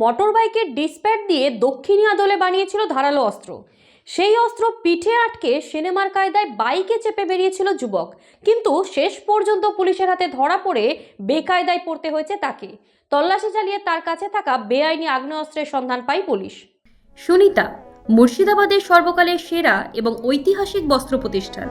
Motor বাইকের ডিসপ্যাড দিয়ে দক্ষিণী আদলে বানিয়েছিল ধারালো অস্ত্র। সেই অস্ত্র পিঠে আটকে সিনেমার কায়দায় বাইকে চেপে বেরিয়েছিল যুবক। কিন্তু শেষ পর্যন্ত পুলিশের হাতে ধরা পড়ে বেকায়দায় পড়তে হয়েছে তাকে। তল্লাশি চালিয়ে তার কাছে থাকা বেআইনি আগ্নেয়াস্ত্রের সন্ধান পায় পুলিশ। সুনিতা, মুর্শিদাবাদের সর্বকালের সেরা এবং ঐতিহাসিক বস্ত্র প্রতিষ্ঠান।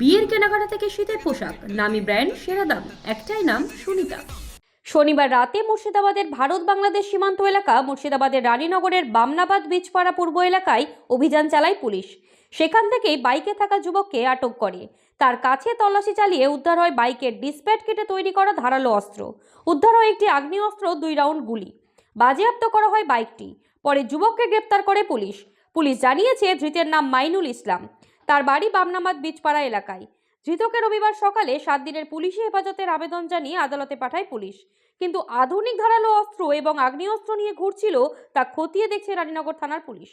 বিয়ের কেনাকাটা থেকে শীতের পোশাক। নামি ব্র্যান্ড, সেরা দাম। একটাই নাম, সুনিতা। শনিবার রাতে মুর্শিদাবাদের ভারত বাংলাদেশ সীমান্ত এলাকা, মুর্শিদাবাদের রানীনগরের বামনাবাদ বীজপাড়া পূর্ব এলাকায় অভিযান চালায় পুলিশ। সেখান থেকেই বাইকে থাকা যুবককে আটক করে। তার কাছে তল্লাশি চালিয়ে উদ্ধার হয় বাইকের ডিসপ্যাট কেটে তৈরি করা ধারালো অস্ত্র। উদ্ধার হয় একটি আগ্নেয়াস্ত্র, দুই রাউন্ড গুলি। বাজেয়াপ্ত করা হয় বাইকটি। পরে যুবককে গ্রেপ্তার করে পুলিশ। পুলিশ জানিয়েছে ধৃতের নাম মাইনুল ইসলাম। তার বাড়ি বামনামাদ বীজপাড়া এলাকায়। ধৃতকে রবিবার সকালে সাত দিনের পুলিশি হেফাজতের আবেদন জানিয়ে আদালতে পাঠায় পুলিশ। কিন্তু আধুনিক ধারালো অস্ত্র এবং আগ্নেয়াস্ত্র নিয়ে ঘুরছিল তা খতিয়ে দেখছে রানীনগর থানার পুলিশ।